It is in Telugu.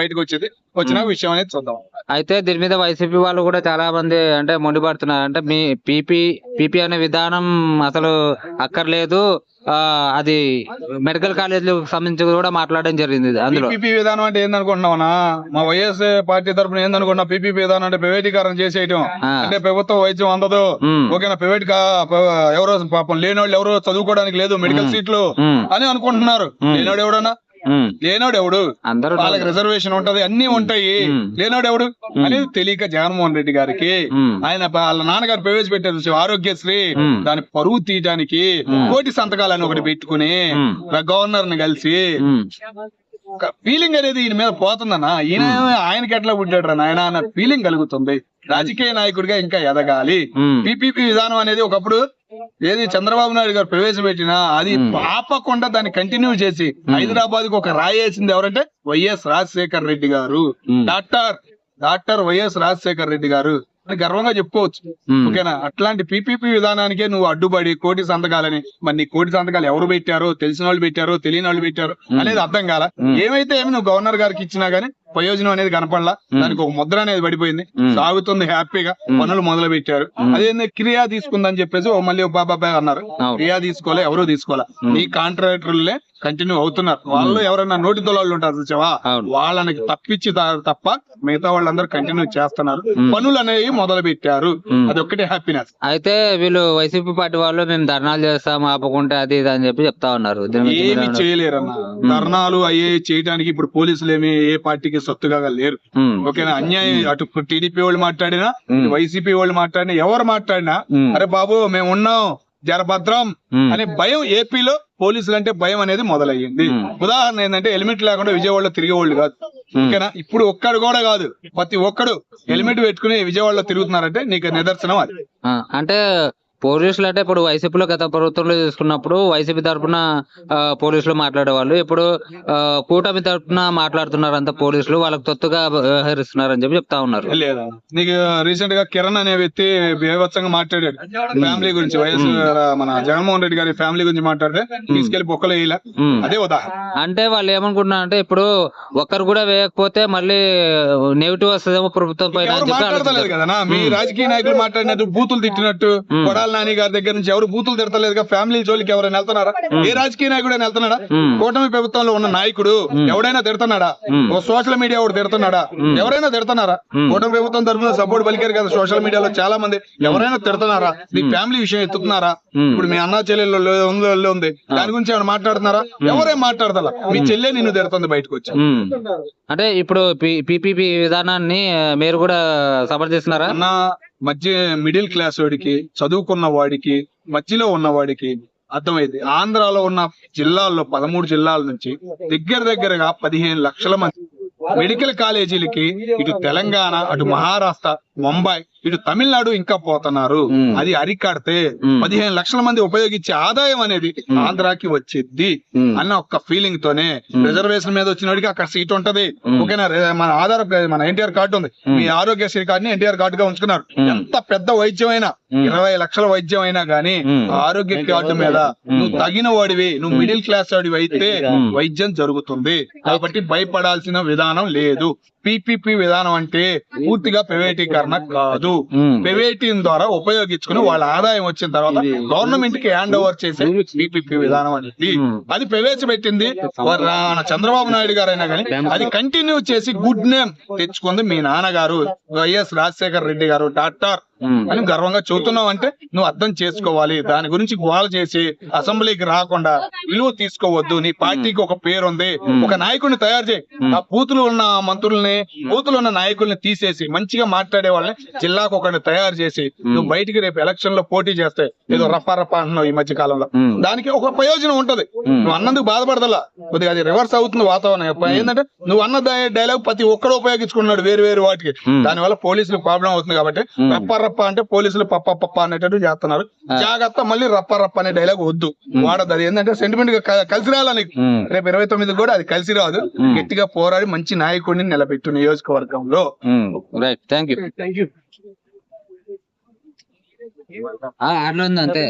బయటకు వచ్చేది వచ్చిన విషయం అనేది చూద్దాం. అయితే దీని మీద వైసీపీ వాళ్ళు కూడా చాలా మంది అంటే మొండిపడుతున్నారు. అంటే మీ పీపీ పీపీ అనే విధానం అసలు అక్కర్లేదు. ఆ అది మెడికల్ కాలేజీలకు సంబంధించి కూడా మాట్లాడడం జరిగింది అందులో. పీపీపీ విధానం అంటే ఏందనుకుంటున్నావునా? మా వైఎస్ పార్టీ తరఫున ఏందనుకున్నా పీపీపీ విధానం అంటే ప్రైవేటీకరణ చేసేయటం. అంటే ప్రభుత్వ వైద్యం అందదు. ఓకేనా? ప్రైవేట్ ఎవరో పాపం లేని వాళ్ళు ఎవరో చదువుకోవడానికి లేదు మెడికల్ సీట్లు అని అనుకుంటున్నారు. లేనోడు ఎవడన్నా. లేనోడు ఎవడు అందరూ వాళ్ళకి రిజర్వేషన్ ఉంటది అన్ని ఉంటాయి. లేనోడు ఎవడు అనేది తెలియక జగన్మోహన్ రెడ్డి గారికి ఆయన వాళ్ళ నాన్నగారు ప్రవేశపెట్టారు ఆరోగ్యశ్రీ. దాని పరువు తీయడానికి. కోటి సంతకాలని ఒకటి పెట్టుకుని. గవర్నర్ని కలిసి ఫీలింగ్ అనేది ఈయన మీద పోతుందన్న. ఈయన ఆయనకి ఎట్లా పుట్టాడు రా నాయన అన్న ఫీలింగ్ కలుగుతుంది. రాజకీయ నాయకుడిగా ఇంకా ఎదగాలి. పిపిపి విధానం అనేది ఒకప్పుడు ఏది చంద్రబాబు నాయుడు గారు ప్రవేశపెట్టినా అది ఆపకుండా దాన్ని కంటిన్యూ చేసి హైదరాబాద్కు ఒక రాయేసింది ఎవరంటే YS Rajasekhar Reddy garu. Doctor doctor YS Rajasekhar Reddy garu. అని గర్వంగా చెప్పుకోవచ్చు. ఓకేనా? అట్లాంటి పిపిపి విధానానికే నువ్వు అడ్డుపడి కోటి సంతకాలని మరి నీ కోటి సంతకాలు ఎవరు పెట్టారో తెలిసిన వాళ్ళు పెట్టారో తెలియని వాళ్ళు పెట్టారో అనేది అర్థం కాల. ఏమైతే ఏమి నువ్వు గవర్నర్ గారికి ఇచ్చినా గానీ ప్రయోజనం అనేది కనపడలా. దానికి ఒక ముద్ర అనేది పడిపోయింది. సాగుతుంది హ్యాపీగా. పనులు మొదలు పెట్టారు అదేంది? క్రియా తీసుకుందని చెప్పేసి ఓ మళ్ళీ ఓ బాబా అన్నారు. క్రియా తీసుకోలే ఎవరు తీసుకోలే. ఈ కాంట్రాక్టర్లే కంటిన్యూ అవుతున్నారు. వాళ్ళు ఎవరైనా నోటి దొలాళ్ళు ఉంటారు చూసావా. వాళ్ళని తప్పించి తప్ప మిగతా వాళ్ళందరూ కంటిన్యూ చేస్తున్నారు. పనులు అనేవి మొదలు పెట్టారు. అది ఒక్కటే హ్యాపీనెస్ అయితే వీళ్ళు వైసీపీ పార్టీ వాళ్ళు మేము ధర్నాలు చేస్తాం ఆపకుంటే అది ఇది అని చెప్పి చెప్తా ఉన్నారు. ఏమి చేయలేరన్న. ధర్నాలు అయ్యే చేయడానికి ఇప్పుడు పోలీసులు ఏమి ఏ పార్టీకి సొత్తుగా లేరు. ఓకేనా? అన్యాయం అటు టీడీపీ వాళ్ళు మాట్లాడినా. వైసీపీ వాళ్ళు మాట్లాడినా ఎవరు మాట్లాడినా. అరే బాబు మేము ఉన్నాం జరభద్రం. అనే భయం ఏపీలో పోలీసులు అంటే భయం అనేది మొదలయ్యింది. ఉదాహరణ ఏంటంటే హెల్మెట్ లేకుండా విజయవాడలో తిరిగేవాళ్ళు కాదు. ఓకేనా? ఇప్పుడు ఒక్కడు కూడా కాదు. ప్రతి ఒక్కడు హెల్మెట్ పెట్టుకుని విజయవాడలో తిరుగుతున్నారంటే నీకు నిదర్శనం అది. అంటే పోలీసులు అంటే ఇప్పుడు వైసీపీలో గత ప్రభుత్వంలో తీసుకున్నప్పుడు వైసీపీ తరఫున పోలీసులు మాట్లాడేవాళ్ళు. ఇప్పుడు కూటమి తరఫున మాట్లాడుతున్నారు అంత పోలీసులు వాళ్ళకి తొత్తుగా వ్యవహరిస్తున్నారు అని చెప్పి చెప్తా ఉన్నారు. లేదా? నీకు రీసెంట్గా కిరణ్ అనే వ్యక్తి బీభత్సంగా మాట్లాడాడు. ఫ్యామిలీ గురించి వైఎస్ మన జగన్మోహన్ రెడ్డి గారి ఫ్యామిలీ గురించి మాట్లాడితే తీసుకెళ్ళి బొక్కలు వేయలే. అదే ఉదాహరణ. అంటే వాళ్ళు ఏమనుకుంటున్నారు అంటే ఇప్పుడు ఒక్కరు కూడా వేయకపోతే మళ్ళీ నెగిటివ్ వస్తుందేమో ప్రభుత్వం పైన. కదా మీ రాజకీయ నాయకులు మాట్లాడినట్టు బూతులు తిట్టినట్టు కొడాల నాని గారి దగ్గర నుంచి ఎవరు బూతులు తిడతలేదు ఫ్యామిలీ జోలికి ఎవరైనా వెళ్తున్నారా? ఏ రాజకీయ నాయకుడు వెళ్తున్నాడా. కూటమి ప్రభుత్వంలో ఉన్న నాయకుడు ఎవడైనా తిడతాడా ఓ సోషల్ మీడియా ఒకటి తిడతాడా ఎవరైనా తిడతారా కూటమి ప్రభుత్వం తరఫున సపోర్ట్ పలికారు కదా సోషల్ మీడియాలో చాలా మంది ఎవరైనా తిడతారా మీ ఫ్యామిలీ విషయం ఎత్తుతున్నారా ఉమ్. ఇప్పుడు మీ అన్న చెల్లెల్లో ఉంది దాని గురించి ఏమైనా మాట్లాడుతున్నారా? ఎవరేం మాట్లాడతారా మీ చెల్లె నిన్ను తిడుతుంది బయటకు వచ్చి. అంటే ఇప్పుడు పీపీపీ విధానాన్ని మీరు కూడా సమర్థిస్తున్నారా అన్న మధ్య మిడిల్ క్లాస్ వాడికి చదువుకున్న వాడికి మధ్యలో ఉన్న వాడికి అర్థమైంది. ఆంధ్రాలో ఉన్న జిల్లాల్లో పదమూడు జిల్లాల నుంచి దగ్గర దగ్గరగా పదిహేను లక్షల మంది. మెడికల్ కాలేజీలకి ఇటు తెలంగాణ అటు మహారాష్ట్ర ముంబై ఇటు తమిళనాడు ఇంకా పోతున్నారు. అది అరికడితే. పదిహేను లక్షల మంది ఉపయోగించే ఆదాయం అనేది ఆంధ్రాకి వచ్చిద్ది మ్మ్. అన్న ఒక్క ఫీలింగ్ తోనే రిజర్వేషన్ మీద వచ్చిన వాడికి అక్కడ సీట్ ఉంటది. ఓకేనా? మన ఆధార్ మన ఎన్టీఆర్ కార్డు ఉంది. మీ ఆరోగ్యశ్రీ కార్డుని ఎన్టీఆర్ కార్డు గా ఉంచుకున్నారు ఎంత పెద్ద వైద్యం అయినా ఇరవై లక్షల వైద్యం అయినా గానీ. ఆరోగ్య కార్డు మీద నువ్వు తగిన వాడివి నువ్వు మిడిల్ క్లాస్ వాడివి అయితే వైద్యం జరుగుతుంది. కాబట్టి భయపడాల్సిన విధానం లేదు. పిపిపి విధానం అంటే పూర్తిగా ప్రైవేటీకరణ కాదు. మ్మ్. ప్రైవేటీన్ ద్వారా ఉపయోగించుకుని వాళ్ళ ఆదాయం వచ్చిన తర్వాత గవర్నమెంట్కి హ్యాండ్ ఓవర్ చేసే పిపిపి విధానం అనేది. అది ప్రవేశపెట్టింది చంద్రబాబు నాయుడు గారు అయినా కానీ అది కంటిన్యూ చేసి గుడ్ నేమ్ తెచ్చుకుంది మీ నాన్నగారు వైఎస్ రాజశేఖర్ రెడ్డి గారు. డాక్టర్. అని గర్వంగా చెబుతున్నావు అంటే నువ్వు అర్థం చేసుకోవాలి. దాని గురించి గోల చేసి అసెంబ్లీకి రాకుండా విలువ తీసుకోవద్దు. నీ పార్టీకి ఒక పేరు ఉంది ఒక నాయకుడిని తయారు చేయి. ఆ బూతులు ఉన్న మంత్రుల్ని బూతులు ఉన్న నాయకుల్ని తీసేసి మంచిగా మాట్లాడే వాళ్ళని జిల్లాకు ఒకరిని తయారు చేసి నువ్వు బయటికి రేపు ఎలక్షన్లో పోటీ చేస్తే ఏదో రప్ప రప్ప అంటున్నావు ఈ మధ్య కాలంలో. దానికి ఒక ప్రయోజనం ఉంటది. నువ్వు అన్నందుకు బాధపడదలా కొద్దిగా అది రివర్స్ అవుతుంది వాతావరణం. ఏంటంటే నువ్వు అన్న డైలాగ్ ప్రతి ఒక్కడు ఉపయోగించుకున్నాడు వేరు వేరు వాటికి. దాని వల్ల పోలీసులకు ప్రాబ్లం అవుతుంది కాబట్టి రప్ప రప్ప అంటే పోలీసులు పప్ప పప్ప అనేటట్టు చేస్తున్నారు. జాగ్రత్త మళ్ళీ రప్ప రప్ప అనే డైలాగ్ వద్దు. వాడదు అది ఏంటంటే సెంటిమెంట్గా కలిసి రాలా నీకు. మ్మ్. రేపు ఇరవై తొమ్మిది కూడా అది కలిసి రాదు. గట్టిగా పోరాడి మంచి నాయకుడిని నిలబెట్టు నియోజకవర్గంలో. Right thank you thank you అట్లా ఉంది అంతే.